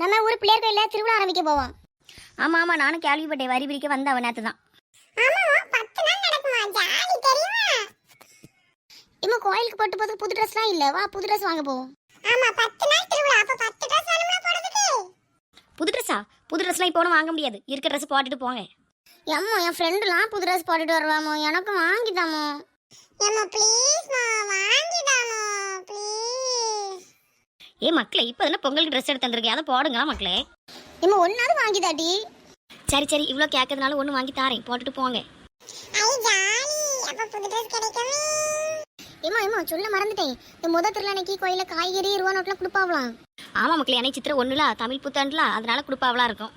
நம்ம ஊர் பிள்ளையார் கோயில்ல திருவிழா ஆரம்பிக்க போவோம். ஆமா ஆமா நானும் கேள்விப்பட்டேன் வரி பிரிக்க வந்த அவன் நேத்து தான். ஆமாமா பத்து நாள் நடக்குமா? ஜாலி தெரியுமா? இம்மா கோயிலுக்கு போட்டு போதுக்கு புது ட்ரெஸ்லாம் இல்ல. வா புது ட்ரெஸ் வாங்க போவோம். ஆமா பத்து நாள் திருவிழா. அப்ப பத்து ட்ரெஸ் வேணும்னா போடுறதுக்கு? புது ட்ரெஸ்ஸா புது ட்ரெஸ்லாம் இப்போ வாங்க முடியாது. இருக்க ட்ரெஸ் போட்டுட்டு போங்க. அம்மா என் ஃப்ரெண்டுலாம் புது ட்ரெஸ் போட்டுட்டு வருவாமோ எனக்கு வாங்கிதாமோ அம்மா ப்ளீஸ் ஏ மக்களே இப்போ தானே பொங்கலுக்கு ட்ரெஸ் எடுத்து வந்திருக்கேன் அதை போடுங்களா மக்களே? இம்மா ஒன்னாவது வாங்கிதாடி. சரி சரி இவ்வளோ கேட்கறதுனால ஒன்று வாங்கி தாரேன் போட்டுட்டு போங்க. ஏமா ஏமா சொல்ல மறந்துட்டேன். இந்த முத திருநாளைக்கு கோயில காய்கறி ரூபா நோட்லாம் கொடுப்பாவலாம். ஆமா மக்களே அன்னைக்கு சித்திரை ஒண்ணுல தமிழ் புத்தாண்டுல அதனால கொடுப்பாவலாம் இருக்கும்.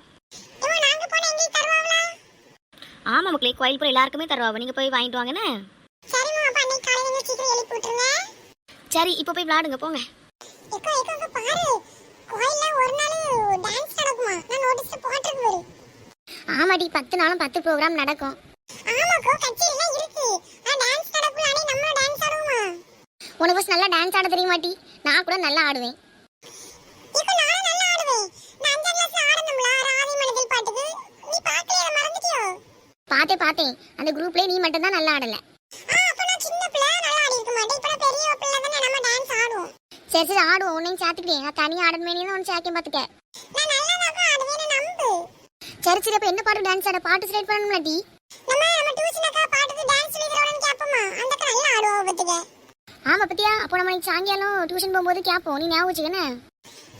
ஆமா மக்களே கோயில் போய் எல்லாருக்குமே தருவாங்க நீங்க போய் வாங்கிட்டு வாங்கண்ணே அன்னைக்கு சரி இப்போ போய் விளாடுங்க போங்க எக்கோ எக்கோ அங்க பாரு கோயில்ல ஒரு நாள் டான்ஸ் நடக்குமா நான் நோட்டீஸ்ல போட்டிருக்கு பாரு ஆமாடி பத்து நாளும் பத்து ப்ரோக்ராம் நடக்கும். உனக்கு ஃபர்ஸ்ட் நல்லா டான்ஸ் ஆட தெரியுமாட்டி நான் கூட நல்லா ஆடுவேன். பார்த்தேன் பார்த்தேன். அந்த குரூப்லயே நீ மட்டும் தான் நல்லா ஆடல. அப்ப நான் சின்ன பிள்ளை நல்லா ஆடி இருக்க மாட்டேன். இப்போ நான் பெரிய பிள்ளை தானே நம்ம டான்ஸ் ஆடுவோம். சரி சரி ஆடுவோம். உன்னையும் சேர்த்துக்கிறேன் நான் தனியாக ஆடணுமே தான் உன்னை சேர்க்கேன் பார்த்துக்க நான் நல்லா தான் ஆடுவேன் நம்பு சரி சரி அப்போ என்ன பாட்டு டான்ஸ் ஆட? பாட்டு செலக்ட் பண்ணணும்ல டி. நம்ம நம்ம டியூஷன் அக்கா பாட்டுக்கு டான்ஸ் சொல்லி தரோன்னு கேப்போமா? அந்த அக்கா நல்லா ஆடுவோம் பார்த்துக்க ஆமா பத்தியா அப்போ நம்ம இன்னைக்கு சாயங்காலம் டியூஷன் போகும்போது கேட்போம் நீ ஞாபகம் வச்சுக்கண்ணே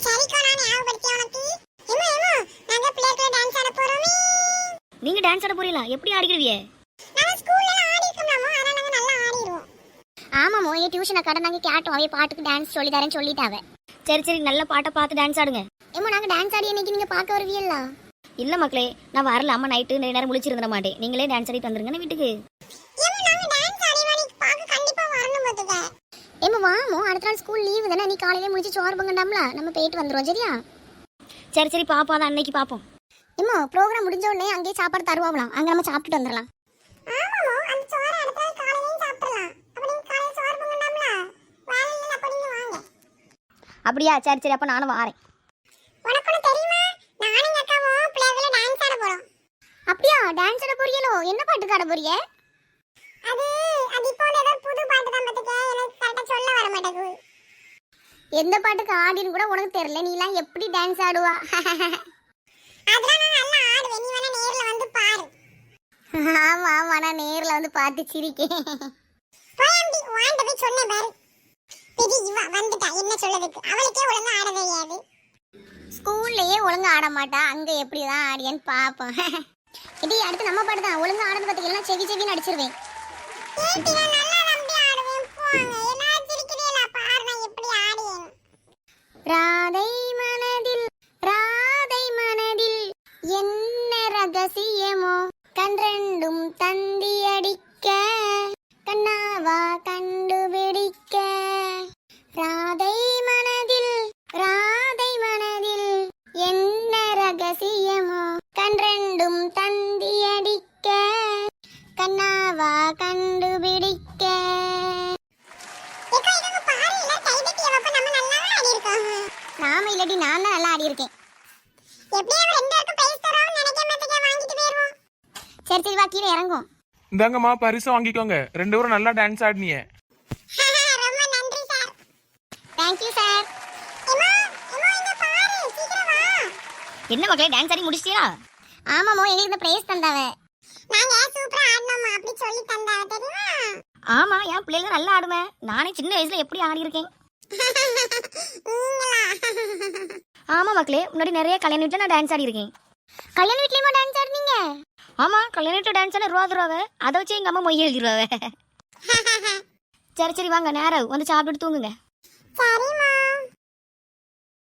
சரிக்கா நான் ஞாபகப்படுத்தியா உனக்கு? ஏமா ஏமா நாங்க பிள்ளைகள் டான்ஸ் ஆட போறோமே. நீங்க டான்ஸ் ஆட போறீங்களா? எப்படி ஆடிக்கிடுவியே? நாங்க ஸ்கூல்ல ஆடி இருக்கோம்லாமோ அதனால நாங்க நல்லா ஆடிடுவோம் ஆமாமோ ஏ டியூஷன் அக்கா நாங்க கேட்டோம். அவைய பாட்டுக்கு டான்ஸ் சொல்லி தரேன்னு சொல்லிட்டாவ சரி சரி நல்ல பாட்டை பார்த்து டான்ஸ் ஆடுங்க. ஏமா நாங்க டான்ஸ் ஆடி இன்னைக்கு நீங்க பார்க்க வருவீல்ல இல்ல மக்களே நான் வரல. அம்மா நைட்டு நிறைய நேரம் முழிச்சிருந்த மாட்டேன். நீங்களே டான்ஸ் ஆடிட்டு வந்துருங்க வீட்டுக்கு. ஏமா ஆடி வாமோ அடுத்த நாள் ஸ்கூல் லீவு தானே. நீ காலையில முடிச்சு சோறு பங்கண்டாம்ல? நம்ம போயிட்டு வந்துருவோம் சரியா? சரி சரி பாப்போம் அதான் அன்னைக்கு பாப்போம். ஏமா ப்ரோக்ராம் முடிஞ்ச உடனே அங்கேயே சாப்பாடு தருவாங்களாம். அங்க நம்ம சாப்பிட்டுட்டு வந்துடலாம். அப்படியா? சரி சரி அப்ப நானும் வாரேன் உனக்கு ஒண்ணு தெரியுமா நானும் அக்காவும் பிள்ளைகள டான்ஸ் ஆட போறோம் அப்படியா டான்ஸ் ஆட போறீங்களோ என்ன பாட்டுக்கு ஆட போறீங்க அது அது இப்போ ஏதோ புது பாட்டு தான் பாத்துக்க எனக்கு கரெக்டா சொல்ல வர மாட்டேங்குது. எந்த பாட்டுக்கு ஆடின்னு கூட உனக்கு தெரியல. நீ எல்லாம் எப்படி டான்ஸ் ஆடுவா? அதெல்லாம் நான் நல்லா ஆடுவேன். நீ வேணா நேர்ல வந்து பாரு. ஆமா ஆமா நான் நேர்ல வந்து பார்த்து சிரிக்கேன். போயாண்டி வாண்ட போய் சொன்னேன் பாரு. பெரிய இவ வந்துட்டா. என்ன சொல்லதுக்கு அவளுக்கே ஒழுங்கா ஆட தெரியாது. ஸ்கூல்லையே ஒழுங்கா ஆட மாட்டா. அங்க எப்படிதான் ஆடியன்னு பாப்போம். இடி அடுத்து நம்ம பாட்டு தான். ஒழுங்கா ஆடுறது பார்த்தீங்கன்னா செவி செவி நடிச்சிருவேன் ராதை மனதில் ராதை மனதில் என்ன ரகசியமோ? சரி சரி வா கீழே இறங்கும் இந்தாங்கம்மா பரிசு வாங்கிக்கோங்க. ரெண்டு பேரும் நல்லா டான்ஸ் ஆடினீங்க ரொம்ப நன்றி சார் தேங்க்யூ சார் என்ன மக்களே டான்ஸ் ஆடி முடிச்சிட்டியா? ஆமாமோ எங்களுக்கு இந்த பிரைஸ் தந்தாவ. நாங்க சூப்பரா ஆடணுமா அப்படி சொல்லி தந்தாவ தெரியுமா? ஆமா என் பிள்ளைங்க நல்லா ஆடுவேன் நானே சின்ன வயசுல எப்படி ஆடி இருக்கேன் ஆமா மக்களே முன்னாடி நிறைய கல்யாண வீட்டுல நான் டான்ஸ் ஆடி இருக்கேன். கல்யாண வீட்லயுமா டான்ஸ் ஆடுனீங்க? ஆமா கல்யாண வீட்டுல டான்ஸ் ஆட ரூபா தருவாவ. அதை வச்சு எங்க அம்மா மொய் எழுதிடுவாவ சரி சரி வாங்க நேரம் வந்து சாப்பிட்டுட்டு தூங்குங்க. சரிம்மா.